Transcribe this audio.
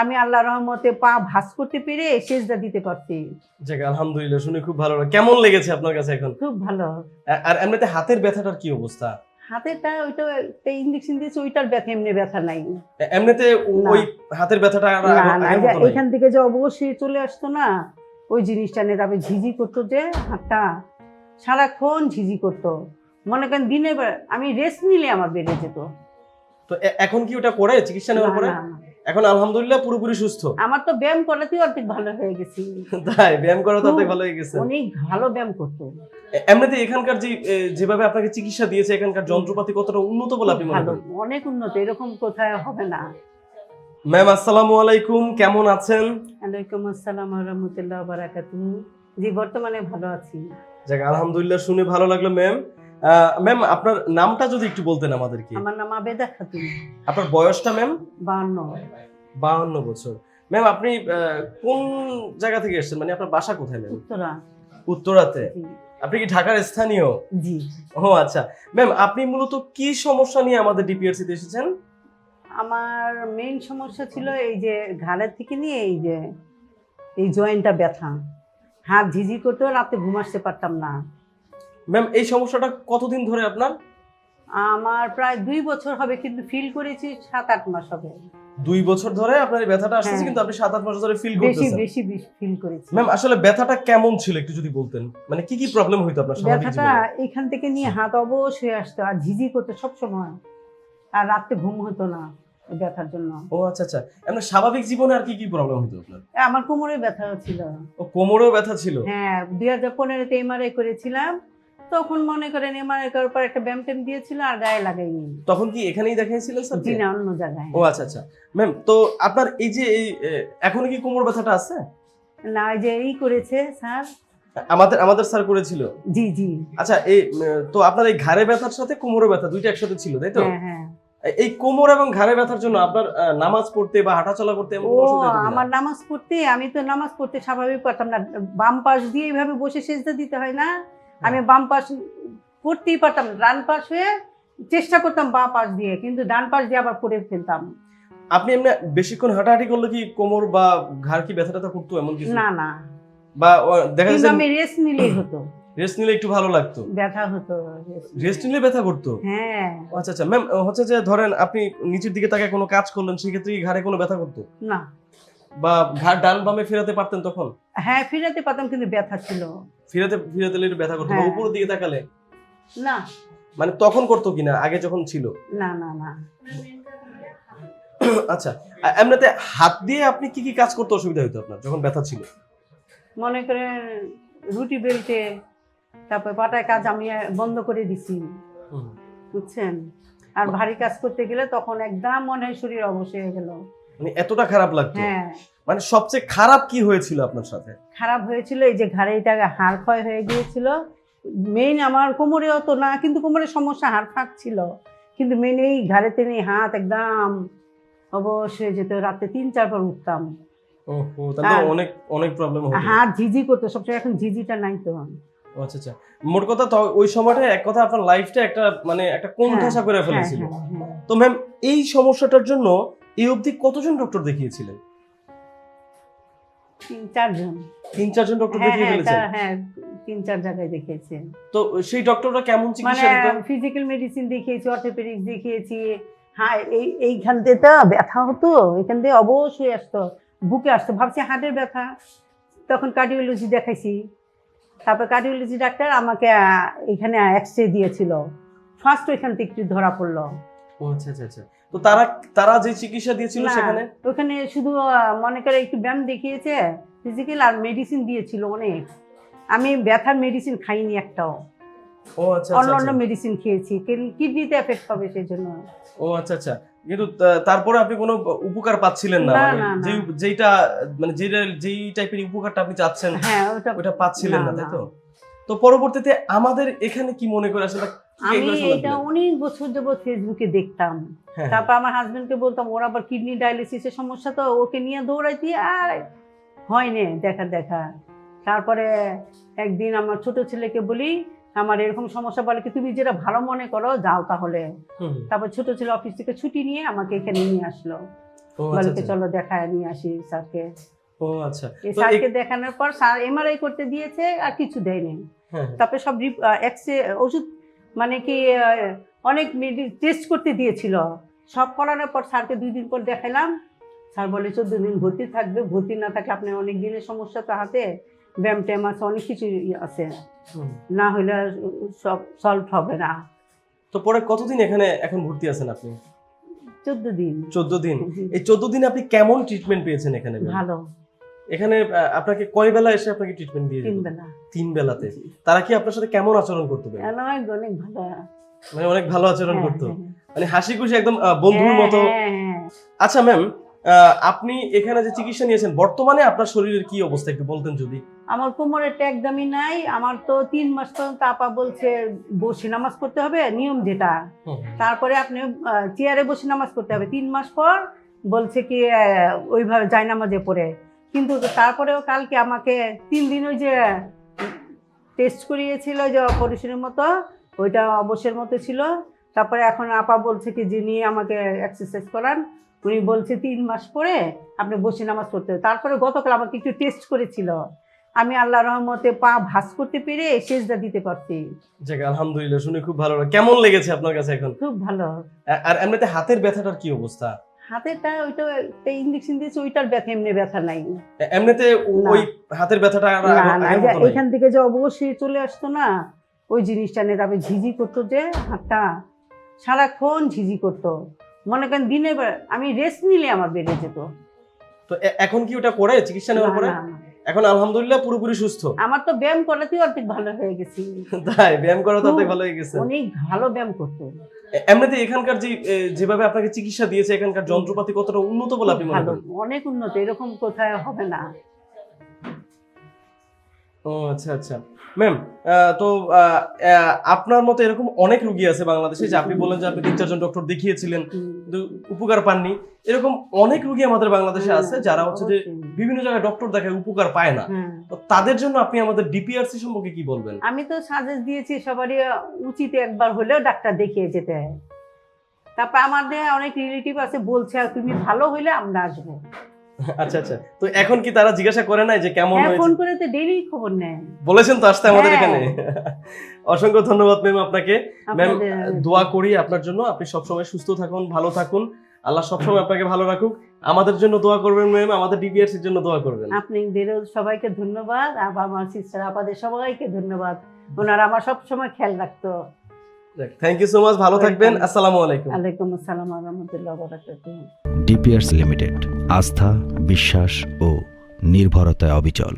আমি আল্লাহ রহমতে পা ভাস করতে পেরে সেজদা দিতে পারছি। যাক আলহামদুলিল্লাহ শুনে খুব ভালো লাগল। কেমন লেগেছে আপনার কাছে এখন? খুব ভালো। আর এমনিতে হাতের ব্যথাটার কি অবস্থা? হাতেরটা ওইটা একটা ইঞ্জেকশন দিয়েছে ওইটার ব্যথা এমনি ব্যথা নাই। এমনিতে ওই হাতের ব্যথাটা। এখান থেকে যে অবশ্যই চলে আসতো না ওই জিনিসটা নিয়ে তারপরে ঝিঝি করতো যে হাতটা সারাক্ষণ ঝিঝি করতো। মনে করেন দিনে আমি রেস্ট নিলে আমার বেড়ে যেত। তো এখন কি ওটা করে? চিকিৎসা নেওয়ার পরে। এখন আলহামদুলিল্লাহ পুরোপুরি সুস্থ। আমার তো ব্যায়াম করাতেই অর্ধেক ভালো হয়ে গেছি। তাই ব্যায়াম করা তাতে খুব। ভালো হয়ে গেছে। অনেক ভালো ব্যায়াম করতো। এমনিতে এখানকার যে যেভাবে আপনাকে চিকিৎসা দিয়েছে এখানকার যন্ত্রপাতি কতটা উন্নত বলে আপনি মনে করেন? অনেক উন্নত এরকম কোথায় হবে না। ম্যাম আসসালামু আলাইকুম কেমন আছেন? ওয়ালাইকুম আসসালাম রহমতুল্লাহ বারাকাতু জি বর্তমানে ভালো আছি। যাক আলহামদুলিল্লাহ শুনে ভালো লাগল ম্যাম। ম্যাম আপনার নামটা যদি একটু বলতেন আমাদেরকে। আমার নাম আবেদা খাতুন। আপনার বয়সটা ম্যাম বান্ন বাহান্ন বছর। ম্যাম আপনি কোন জায়গা থেকে এসেছেন? মানে আপনার বাসা কোথায় ম্যাম উত্তরা। উত্তরাতে। আপনি কি ঢাকার স্থানীয়? জি। ও আচ্ছা। ম্যাম আপনি মূলত কি সমস্যা নিয়ে আমাদের ডিপিআরসি তে এসেছেন? আমার মেইন সমস্যা ছিল এই যে ঘাড়ের থেকে নিয়ে এই যে এই জয়েন্টটা ব্যথা। হাত ঝিঝি করতো রাতে ঘুম আসতে পারতাম না। ম্যাম এই সমস্যাটা কতদিন ধরে আপনার? আমার প্রায় দুই বছর হবে কিন্তু ফিল করেছি সাত আট মাস হবে। দুই বছর ধরে আপনার এই ব্যথাটা আসছে হ্যাঁ। কিন্তু আপনি সাত আট মাস ধরে ফিল বেশি করতেছেন। বেশি ফিল করেছি। ম্যাম আসলে ব্যথাটা কেমন ছিল একটু যদি বলতেন? মানে কি কি প্রবলেম হইতো আপনার স্বাভাবিক ব্যথাটা এখান থেকে নিয়ে হাত অবশ্যই আসতো আর ঝিঝি করতে সব সময় আর রাতে ঘুম হতো না ব্যথার জন্য। ও আচ্ছা আচ্ছা। এমনি স্বাভাবিক জীবনে আর কি কি প্রবলেম হইতো আপনার? আমার কোমরে ব্যথা ছিল। ও কোমরেও ব্যথা ছিল? হ্যাঁ দুই হাজার পনেরোতে এমআরআই করেছিলাম। তখন মনে করেন এমআরআই করার পর একটা ব্যায়াম ট্যাম দিয়েছিল আর গায়ে লাগাইনি তখন কি এখানেই দেখাইছিলেন স্যার জি না অন্য জায়গায়। ও আচ্ছা আচ্ছা। ম্যাম তো আপনার এই যে এই এখনও কি কোমর ব্যথাটা আছে? না ওই যে এই করেছে স্যার। আমাদের আমাদের স্যার করেছিল। জি জি। আচ্ছা এই তো আপনার এই ঘাড়ে ব্যথার সাথে কোমরে ব্যথা দুইটা একসাথে ছিল তাই তো? হ্যাঁ হ্যাঁ। এই কোমর এবং ঘাড়ে ব্যথার জন্য আপনার নামাজ পড়তে বা হাঁটাচলা করতে এমন আমার নামাজ পড়তে আমি তো নামাজ পড়তে স্বাভাবিক পারতাম না। বাম পাশ দিয়ে এইভাবে বসে সেজদা দিতে হয় না? আমি বাম পাশ পড়তেই পারতাম ডান পাশ হয়ে চেষ্টা করতাম বাম পাশ দিয়ে কিন্তু ডান পাশ দিয়ে আবার পড়ে ফেলতাম। আপনি এমনি বেশিক্ষণ হাঁটাহাঁটি করলে কি কোমর বা ঘাড় কি ব্যথা ট্যাথা করতো এমন কিছু? না না। বা দেখা যাচ্ছে আমি রেস্ট নিলেই হতো। রেস্ট নিলে একটু ভালো লাগতো। ব্যথা হতো রেস্ট নিলে। ব্যথা করতো? হ্যাঁ। আচ্ছা আচ্ছা। ম্যাম হচ্ছে যে ধরেন আপনি নিচের দিকে তাকে কোনো কাজ করলেন সেক্ষেত্রে কি ঘাড়ে কোনো ব্যথা করতো? না। বা ঘাড় ডান বামে ফেরাতে পারতেন তখন? হ্যাঁ ফিরাতে পারতাম কিন্তু ব্যথা ছিল। ফিরাতে ফিরাতে একটু ব্যথা করতো হ্যাঁ। উপরের দিকে তাকালে? না। মানে তখন করতো কিনা? আগে যখন ছিল? না না না। আচ্ছা আ- এমনিতে হাত দিয়ে আপনি কি কি কাজ করতে অসুবিধা হতো আপনার যখন ব্যথা ছিল? মনে করেন রুটি বেলতে তারপর পাটায় কাজ আমি বন্ধ করে দিছি। বুঝছেন? আর ভারী কাজ করতে গেলে তখন একদম মনে হয় শরীর অবশ হয়ে গেল। মানে এতটা খারাপ লাগতো। হ্যাঁ। মানে সবচেয়ে খারাপ কি হয়েছিল আপনার সাথে? খারাপ হয়েছিল এই যে ঘাড়ে এটা হাড় ক্ষয় হয়ে গিয়েছিল। মেইন আমার কোমরে অত না কিন্তু কোমরের সমস্যা হাড় ফাঁক ছিল। কিন্তু মেইন এই ঘাড়েতে নেই হাত একদম অবশ্যই যেত। রাতে তিন চারবার উঠতাম। হ্যাঁ। অনেক অনেক প্রবলেম হতো। ঝিঝি করতো সবসময় এখন ঝিঝিটা নাই তো। আচ্ছা আচ্ছা। মোট কথা তো ওই সময়টা এক কথা আপনার লাইফটা একটা মানে একটা কোণঠাসা করে হ্যাঁ, ফেলেছিল। হ্যাঁ, হ্যাঁ। তো ম্যাম এই সমস্যাটার জন্য এই অবধি কতজন ডক্টর দেখিয়েছিলেন তিন চারজন। তিন চারজন ডক্টর হ্যাঁ দেখিয়ে হ্যাঁ ফেলেছেন? হ্যাঁ তিন চার জায়গায় দেখিয়েছে। তো সেই ডক্টররা কেমন মানে চিকিৎসা ফিজিক্যাল মেডিসিন দেখিয়েছি অর্থোপেডিক্স দেখিয়েছি। হ্যাঁ এই এইখান দিয়ে তো ব্যথা হতো? এখান দিয়ে অবশ্যই আসতো। বুকে আসতো। ভাবছি হার্টের ব্যথা। তখন কার্ডিওলজি দেখাইছি। তারপর কার্ডিওলজি ডাক্তার আমাকে এখানে এক্স রে দিয়েছিল। ফার্স্ট ওইখান থেকে একটু ধরা পড়ল। আচ্ছা আচ্ছা আচ্ছা। তো তারা তারা যে চিকিৎসা দিয়েছিল সেখানে? ওখানে শুধু মনে করে একটু ব্যায়াম দেখিয়েছে ফিজিক্যাল আর মেডিসিন দিয়েছিল অনেক। আমি ব্যথার মেডিসিন খাইনি একটাও। ও আচ্ছা অন্য আচ্ছা। অন্য। মেডিসিন খেয়েছি। কিডনিতে এফেক্ট হবে সেই জন্য ও আচ্ছা আচ্ছা। কিন্তু তারপরে আপনি কোনো উপকার পাচ্ছিলেন না মানে না, না। যেইটা মানে যেটা যেই টাইপের উপকারটা আপনি চাচ্ছেন হ্যাঁ ওটা ওটা পাচ্ছিলেন না, তাই তো? তো পরবর্তীতে আমাদের এখানে কি মনে করে আসলে আমি এটা অনেক বছর যাবৎ ফেসবুকে দেখতাম। হ্যাঁ, তারপর আমার হাজবেন্ডকে বলতাম ওর আবার কিডনি ডায়ালিসিসের সমস্যা তো ওকে নিয়ে দৌড়াইতি আর হয়নি দেখা দেখা। তারপরে একদিন আমার ছোট ছেলেকে বলি আমার এরকম সমস্যা বলে কি তুমি যেটা ভালো মনে করো যাও তাহলে। তারপর ছোট ছেলে অফিস থেকে ছুটি নিয়ে আমাকে এখানে নিয়ে আসলো। আচ্ছা বলে আচ্ছা। চলো দেখায় নিয়ে আসি স্যারকে। ও আচ্ছা। স্যারকে দেখানোর পর স্যার এমআরআই করতে দিয়েছে আর কিছু দেয়নি। হ্যাঁ, তারপরে সব এক্সরে ওষুধ মানে কি অনেক টেস্ট করতে দিয়েছিল। সব করানোর পর স্যারকে দুই দিন পর দেখালাম স্যার বলে চোদ্দ দিন ভর্তি থাকবে। ভর্তি না থাকলে আপনার অনেক দিনের সমস্যা তো হাতে। ব্যায়াম ট্যাম আছে অনেক কিছু আছে। না হলে সব সলভ হবে না। তো পরে কতদিন এখানে এখন ভর্তি আছেন আপনি? চোদ্দ দিন। চোদ্দ দিন। এই চোদ্দ দিনে আপনি কেমন ট্রিটমেন্ট পেয়েছেন এখানে? ভালো। এখানে আপনাকে কয় বেলা এসে আপনাকে ট্রিটমেন্ট দিয়ে তিন বেলা। তিন বেলাতে। তারা কি আপনার সাথে কেমন আচরণ করতো ম্যাম? অনেক ভালো। মানে অনেক ভালো আচরণ হ্যাঁ, করতো। হ্যাঁ, মানে হাসি খুশি একদম বন্ধুর হ্যাঁ, মতো। আচ্ছা ম্যাম আপনি এখানে যে চিকিৎসা নিয়েছেন বর্তমানে আপনার শরীরের কি অবস্থা একটু বলতেন যদি। আমার কোমরের একদমই নাই আমার তো তিন মাস পর্যন্ত আপা বলছে বসে নামাজ করতে হবে নিয়ম যেটা। তারপরে আপনি চেয়ারে বসে নামাজ করতে হবে। তিন মাস পর বলছে কি ওইভাবে যায় নামাজে পড়ে। কিন্তু তারপরেও কালকে আমাকে তিন দিন ওই যে টেস্ট করিয়েছিল যে অপারেশনের মতো ওইটা অবশ্যের মতো ছিল। তারপরে এখন আপা বলছে কি যিনি আমাকে এক্সারসাইজ করান উনি বলছে তিন মাস পরে আপনি বসে নামাজ পড়তে হবে। তারপরে গতকাল আমাকে একটু টেস্ট করেছিল। আমি আল্লাহ রহমতে পা ভাস করতে পেরে সেজদা দিতে পারছি। যাক আলহামদুলিল্লাহ শুনে খুব ভালো কেমন লেগেছে আপনার কাছে এখন? খুব ভালো। আর এমনিতে হাতের ব্যথাটার কি অবস্থা? হাতেরটা ওইটা একটা ইঞ্জেকশন দিয়েছে ওইটার ব্যথা এমনি ব্যথা নাই। এমনিতে ওই হাতের ব্যথাটা? এখান থেকে যে অবশ্যই চলে আসতো না ওই জিনিসটা নিয়ে তারপরে ঝিঝি করতো যে হাতটা সারাক্ষণ ঝিঝি করতো। মনে করেন দিনে আমি রেস্ট নিলে আমার বেড়ে যেত। তো এখন কি ওটা করে চিকিৎসা নেওয়ার পরে। এখন আলহামদুলিল্লাহ পুরোপুরি সুস্থ। আমার তো ব্যায়াম করাতেই অর্ধেক ভালো হয়ে গেছি। তাই ব্যায়াম করা তাতে খুব। ভালো হয়ে গেছে। অনেক ভালো ব্যায়াম করতো। এমনিতে এখানকার যে যেভাবে আপনাকে চিকিৎসা দিয়েছে এখানকার যন্ত্রপাতি কতটা উন্নত বলে আপনি মনে করেন? অনেক উন্নত এরকম কোথায় হবে না। ও আচ্ছা আচ্ছা। ম্যাম তো আপনার মতো এরকম অনেক রুগী আছে বাংলাদেশে যে আপনি বললেন যে আপনি তিন চারজন ডক্টর দেখিয়েছিলেন কিন্তু উপকার পাননি। এরকম অনেক রুগী আমাদের বাংলাদেশে আছে যারা হচ্ছে যে। বিভিন্ন জায়গায় ডক্টর দেখায় উপকার পায় না। তো তাদের জন্য আপনি আমাদের ডিপিআরসি সম্পর্কে কি বলবেন? আমি তো সাজেস্ট দিয়েছি সবারই উচিত একবার হলেও ডাক্তার দেখিয়ে যেতে হয়। তারপর আমাদের অনেক রিলেটিভ আছে বলছে আর তুমি ভালো হইলে আমরা আসব। আচ্ছা আচ্ছা। তো এখন কি তারা জিজ্ঞাসা করে নাই যে কেমন হ্যাঁ ফোন করে তো ডেইলি খবর নেয়। বলেছেন তো আসতে আমাদের হ্যাঁ। এখানে। অসংখ্য ধন্যবাদ ম্যাম আপনাকে। ম্যাম দোয়া করি আপনার জন্য। আপনি সবসময় সুস্থ থাকুন ভালো থাকুন। আল্লাহ সবসময় আপনাকে ভালো রাখুক। আমাদের জন্য দোয়া করবেন ম্যাম আমাদের ডিপিআরসির জন্য দোয়া করবেন। আপনাদেরও সবাইকে ধন্যবাদ আবার আমার সিস্টার আপনাদের সবাইকে ধন্যবাদ। ওনারা আমার সব সময় খেয়াল রাখতো। থ্যাংক ইউ সো মাচ ভালো থাকবেন আসসালামু আলাইকুম। আলাইকুম আসসালাম রহমতুল্লাহ বরাকাতুহ। ডিপিয়ার্স লিমিটেড আস্থা বিশ্বাস ও নির্ভরতায় অবিচল।